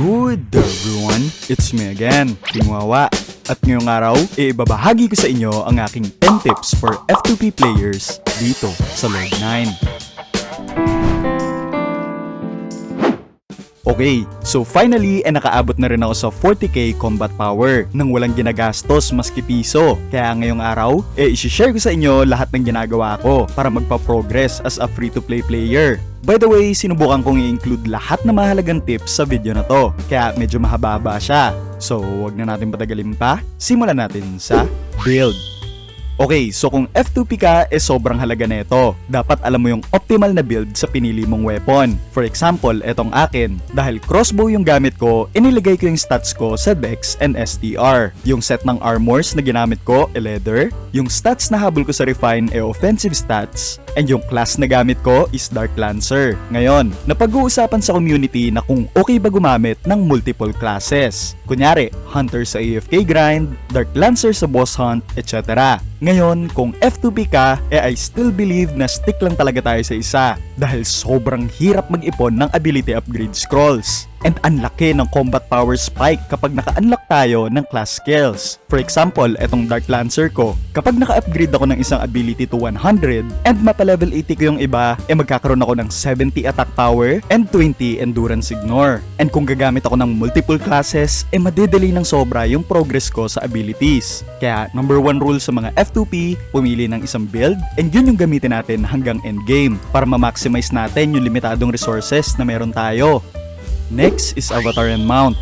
Good everyone, it's me again, King Wawa. At ngayong araw, iibabahagi ko sa inyo ang aking 10 tips for F2P players dito sa Lord 9. Okay, so finally, eh nakaabot na rin ako sa 40k combat power nang walang ginagastos maski piso. Kaya ngayong araw, eh isi-share ko sa inyo lahat ng ginagawa ko para magpa-progress as a free-to-play player. By the way, sinubukan kong i-include lahat ng mahalagang tips sa video na to, kaya medyo mahaba siya. So, wag na natin patagalin pa, simulan natin sa build. Okay, so kung F2P ka, eh sobrang halaga nito. Dapat alam mo yung optimal na build sa pinili mong weapon. For example, etong akin. Dahil crossbow yung gamit ko, iniligay ko yung stats ko sa Dex and STR. Yung set ng armors na ginamit ko, e leather. Yung stats na habol ko sa refine, e offensive stats. And yung class na gamit ko is Dark Lancer. Ngayon, napag-uusapan sa community na kung okay ba gumamit ng multiple classes. Kunyari, Hunter sa AFK grind, Dark Lancer sa boss hunt, etc. Ngayon, kung F2P ka, eh I still believe na stick lang talaga tayo sa isa dahil sobrang hirap mag-ipon ng ability upgrade scrolls. And ang laki ng combat power spike kapag naka-unlock tayo ng class skills. For example, etong Dark Lancer ko, kapag naka-upgrade ako ng isang ability to 100 and mapa-level 80 ko yung iba, eh magkakaroon ako ng 70 attack power and 20 endurance ignore. And kung gagamit ako ng multiple classes, eh madedelay ng sobra yung progress ko sa abilities. Kaya number one rule sa mga F2P, pumili ng isang build and yun yung gamitin natin hanggang endgame para ma-maximize natin yung limitadong resources na meron tayo. Next is avatar and mount.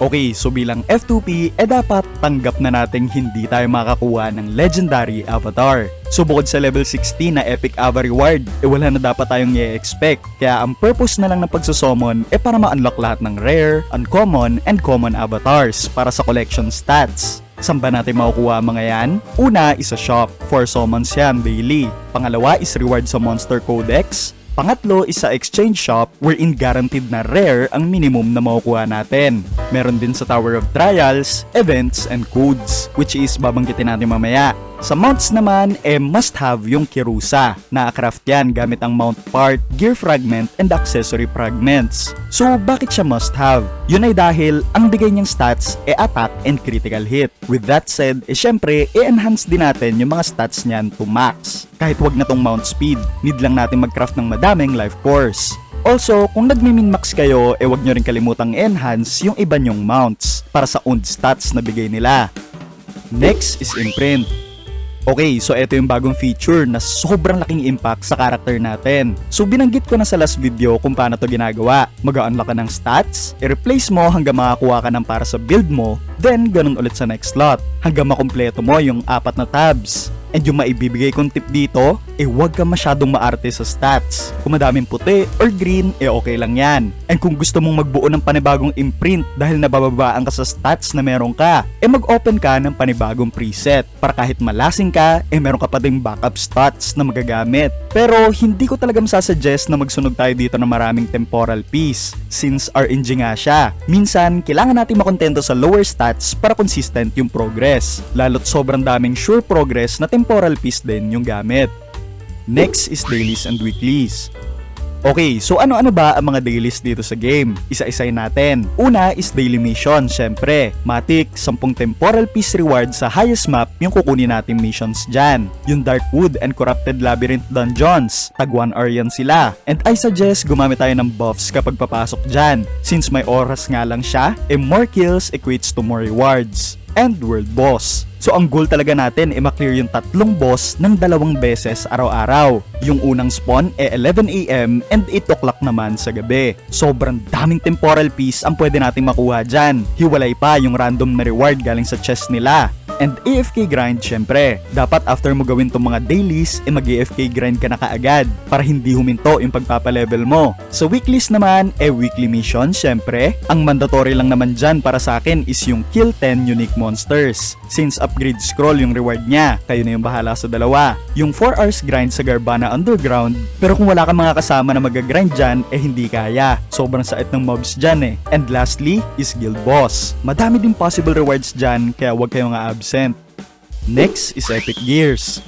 Okay, so bilang F2P, eh dapat tanggap na nating hindi tayo makakuha ng legendary avatar. So bukod sa level 16 na epic ava reward, eh wala na dapat tayong i-expect. Kaya ang purpose na lang ng pagsusummon eh para ma-unlock lahat ng rare, uncommon, and common avatars para sa collection stats. Saan ba natin makukuha mga yan? Una is sa shop, for summons yan daily. Pangalawa is reward sa monster codex. Pangatlo is sa exchange shop wherein guaranteed na rare ang minimum na makukuha natin. Meron din sa Tower of Trials, events, and codes which is babanggitin natin mamaya. Sa mounts naman, eh must have yung Kirusa. Na-craft yan gamit ang mount part, gear fragment, and accessory fragments. So, bakit siya must have? Yun ay dahil ang bigay niyang stats e attack and critical hit. With that said, eh syempre, i-enhance din natin yung mga stats niyan to max. Kahit wag na tong mount speed, need lang natin mag-craft ng madaming life course. Also, kung nagmi-min-max kayo, eh wag nyo rin kalimutang enhance yung iba nyong mounts para sa owned stats na bigay nila. Next is imprint. Okay, so ito yung bagong feature na sobrang laking impact sa character natin. So binanggit ko na sa last video kung paano to ginagawa. Mag-unlock ka ng stats, i-replace mo hanggang makakuha ka ng para sa build mo, then ganun ulit sa next slot hanggang makumpleto mo yung apat na tabs. And yung maibibigay kong tip dito, eh huwag ka masyadong maarte sa stats. Kung madaming puti or green, eh okay lang yan. And kung gusto mong magbuo ng panibagong imprint dahil nabababaan ka sa stats na meron ka, eh mag-open ka ng panibagong preset para kahit malasing ka, eh meron ka pa ding backup stats na magagamit. Pero hindi ko talaga masasuggest na magsunog tayo dito ng maraming temporal piece since RNG nga siya. Minsan, kailangan natin makontento sa lower stats para consistent yung progress. Lalo't sobrang daming sure progress na temporal piece din yung gamit. Next is dailies and weeklies. Okay, so ano-ano ba ang mga dailies dito sa game? Isa-isay natin. Una is daily mission, syempre. Matik, 10 temporal piece reward sa highest map yung kukunin natin missions dyan. Yung Darkwood and Corrupted Labyrinth Dungeons. Tag 1 hour yan sila. And I suggest gumamit tayo ng buffs kapag papasok dyan. Since may oras nga lang siya, e more kills equates to more rewards. And world boss. So ang goal talaga natin ay maklear yung tatlong boss ng dalawang beses araw-araw. Yung unang spawn ay 11am and 8 o'clock naman sa gabi. Sobrang daming temporal piece ang pwede nating makuha dyan. Hiwalay pa yung random na reward galing sa chest nila. And AFK grind syempre. Dapat after mo gawin tong mga dailies, eh mag-AFK grind ka na kaagad para hindi huminto yung pagpapalevel mo. Sa weeklies naman, eh weekly mission syempre. Ang mandatory lang naman dyan para sa akin is yung kill 10 unique monsters. Since upgrade scroll yung reward niya, kayo na yung bahala sa dalawa. Yung 4 hours grind sa Garbana Underground, pero kung wala kang mga kasama na mag-grind dyan, eh hindi kaya. Sobrang sait ng mobs dyan eh. And lastly is guild boss. Madami din possible rewards dyan, kaya huwag kayong absent. Next is Epic Gears.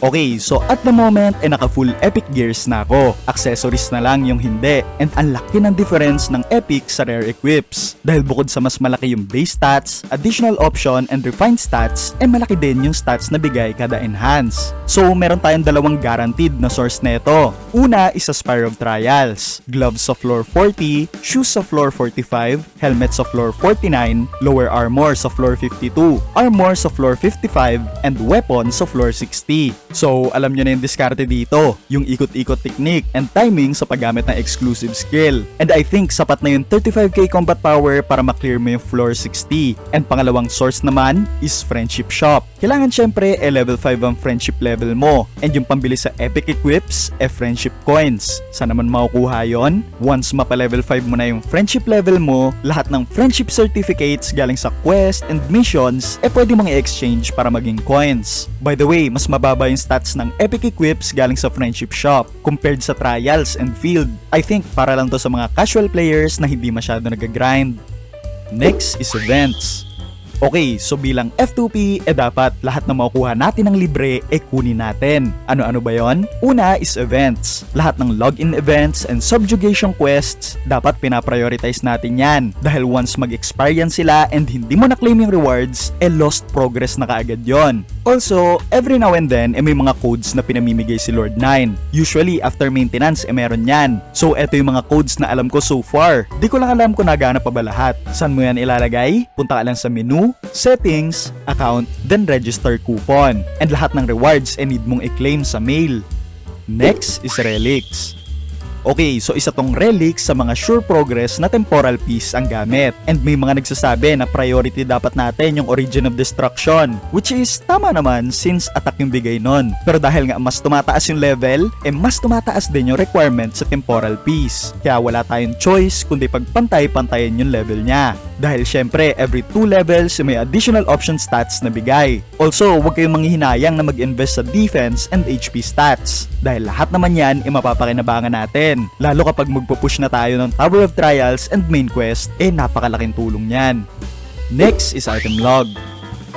Okay, so at the moment, eh naka full epic gears na ako. Accessories na lang yung hindi. And ang laki ng difference ng epic sa rare equips. Dahil bukod sa mas malaki yung base stats, additional option, and refined stats, eh malaki din yung stats na bigay kada enhance. So meron tayong dalawang guaranteed na source neto. Una is sa Spire of Trials. Gloves sa floor 40, shoes sa floor 45, helmet sa floor 49, lower armor sa floor 52, armor sa floor 55, and weapon sa floor 60. So, alam nyo na yung diskarte dito, yung ikot-ikot technique and timing sa paggamit ng exclusive skill. And I think sapat na yung 35k combat power para maklear mo yung floor 60. And pangalawang source naman is Friendship Shop. Kailangan syempre e level 5 ang friendship level mo. And yung pambili sa epic equips, e friendship coins. Saan naman makukuha yon? Once mapa level 5 mo na yung friendship level mo, lahat ng friendship certificates galing sa quest and missions, eh pwede mong i-exchange para maging coins. By the way, mas mababa yung stats ng epic equips galing sa friendship shop compared sa trials and field. I think para lang to sa mga casual players na hindi masyado nag-grind. Next is events. Okay, so bilang F2P, eh dapat lahat na makukuha natin ng libre, eh kunin natin. Ano-ano ba yon? Una is events. Lahat ng login events and subjugation quests, dapat pinaprioritize natin yan. Dahil once mag-expire yan sila and hindi mo na-claim yung rewards, eh lost progress na kaagad yon. Also, every now and then, eh may mga codes na pinamimigay si Lord 9. Usually, after maintenance, eh meron yan. So, eto yung mga codes na alam ko so far. Di ko lang alam kung nagana pa ba lahat. Saan mo yan ilalagay? Punta ka lang sa menu, settings, account, then register coupon. And lahat ng rewards eh need mong i-claim sa mail. Next is relics. Okay, so isa tong relic sa mga sure progress na temporal piece ang gamit. And may mga nagsasabi na priority dapat natin yung origin of destruction. Which is tama naman since attack yung bigay nun. Pero dahil nga mas tumataas yung level, eh mas tumataas din yung requirement sa temporal piece. Kaya wala tayong choice kundi pagpantay-pantayin yung level niya. Dahil syempre, every 2 levels may additional option stats na bigay. Also, huwag kayong manghihinayang na mag-invest sa defense and HP stats. Dahil lahat naman yan ay mapapakinabangan natin. Lalo kapag magpupush na tayo ng Tower of Trials and Main Quest, eh napakalaking tulong yan. Next is item log.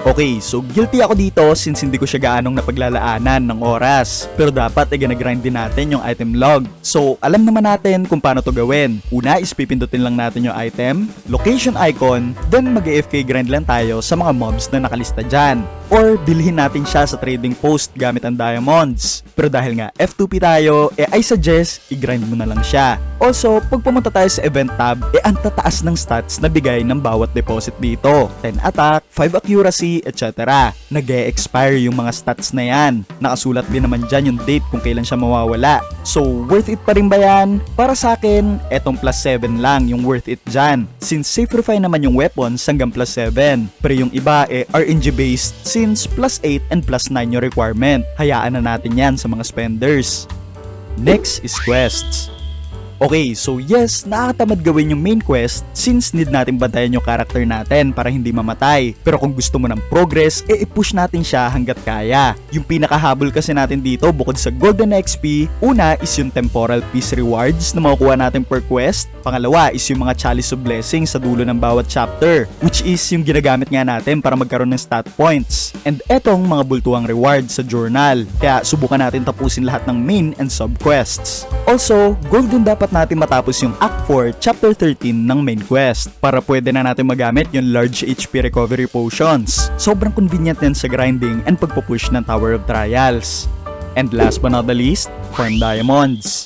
Okay, so guilty ako dito since hindi ko siya gaanong napaglalaanan ng oras. Pero dapat ay ginagrind din natin yung item log. So, alam naman natin kung paano to gawin. Una is pipindutin lang natin yung item, location icon, then mag-AFK grind lang tayo sa mga mobs na nakalista dyan. Or bilhin natin siya sa trading post gamit ang diamonds. Pero dahil nga F2P tayo, eh I suggest i-grind mo na lang siya. Also, pag pumunta tayo sa event tab, eh ang tataas ng stats na bigay ng bawat deposit dito. 10 attack, 5 accuracy, etc. nag expire yung mga stats na yan. Nakasulat din naman dyan yung date kung kailan siya mawawala. So, worth it pa rin ba yan? Para sa akin, etong plus 7 lang yung worth it dyan. Since safe refine naman yung weapons hanggang plus 7. Pero yung iba eh RNG based since plus 8 and plus 9 yung requirement. Hayaan na natin yan sa mga spenders. Next is quests. Okay, so yes, nakakatamad gawin yung main quest since need natin bantayan yung character natin para hindi mamatay. Pero kung gusto mo ng progress, e i-push natin siya hanggat kaya. Yung pinakahabol kasi natin dito bukod sa golden XP, una is yung temporal piece rewards na makukuha natin per quest. Pangalawa is yung mga chalice of blessing sa dulo ng bawat chapter, which is yung ginagamit nga natin para magkaroon ng stat points. And etong mga bultuang rewards sa journal. Kaya subukan natin tapusin lahat ng main and sub quests. Also, golden dapat natin matapos yung Act 4, Chapter 13 ng main quest para pwede na natin magamit yung large HP recovery potions. Sobrang convenient yan sa grinding and pagpupush ng Tower of Trials. And last but not the least, farm diamonds.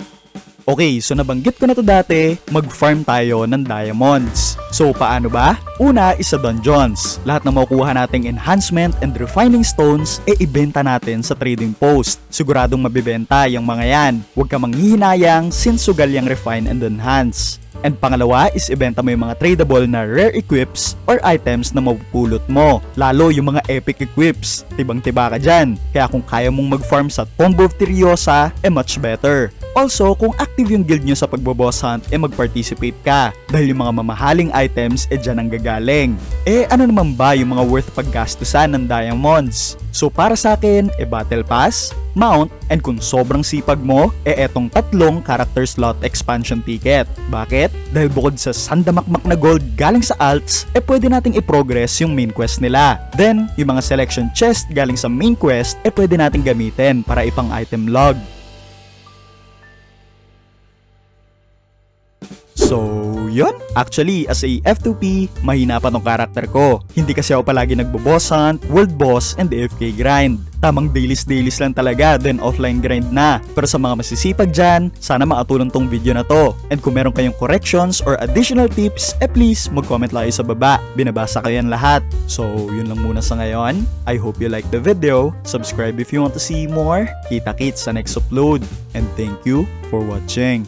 Okay, so nabanggit ko na to dati, mag-farm tayo ng diamonds. So paano ba? Una is sa dungeons. Lahat na makukuha nating enhancement and refining stones, e ibenta natin sa trading post. Siguradong mabibenta yung mga yan. Huwag ka manghihinayang since sugal yung refine and enhance. And pangalawa is ibenta mo yung mga tradable na rare equips or items na mapupulot mo. Lalo yung mga epic equips. Tibang-tiba ka dyan. Kaya kung kaya mong mag-farm sa Tomb of Tiriosa, eh much better. Also, kung active yung guild nyo sa pagboboss hunt, eh mag-participate ka. Dahil yung mga mamahaling items, eh dyan ang gagaling. Eh ano naman ba yung mga worth paggastusan ng diamonds? So para sa akin, eh battle pass, mount, and kung sobrang sipag mo, eh etong tatlong character slot expansion ticket. Bakit? Dahil bukod sa sandamakmak na gold galing sa alts, eh pwede nating i-progress yung main quest nila. Then, yung mga selection chest galing sa main quest, eh pwede nating gamitin para ipang item log. So, yun. Actually, as a F2P, mahina pa tong karakter ko. Hindi kasi ako palagi nagbo-boss hunt, world boss, and AFK grind. Tamang dailies-dailies lang talaga, then offline grind na. Pero sa mga masisipag dyan, sana makatulong tong video na to. And kung meron kayong corrections or additional tips, eh please, mag-comment lang sa baba. Binabasa ko yan lahat. So, yun lang muna sa ngayon. I hope you like the video. Subscribe if you want to see more. Kita-kits sa next upload. And thank you for watching.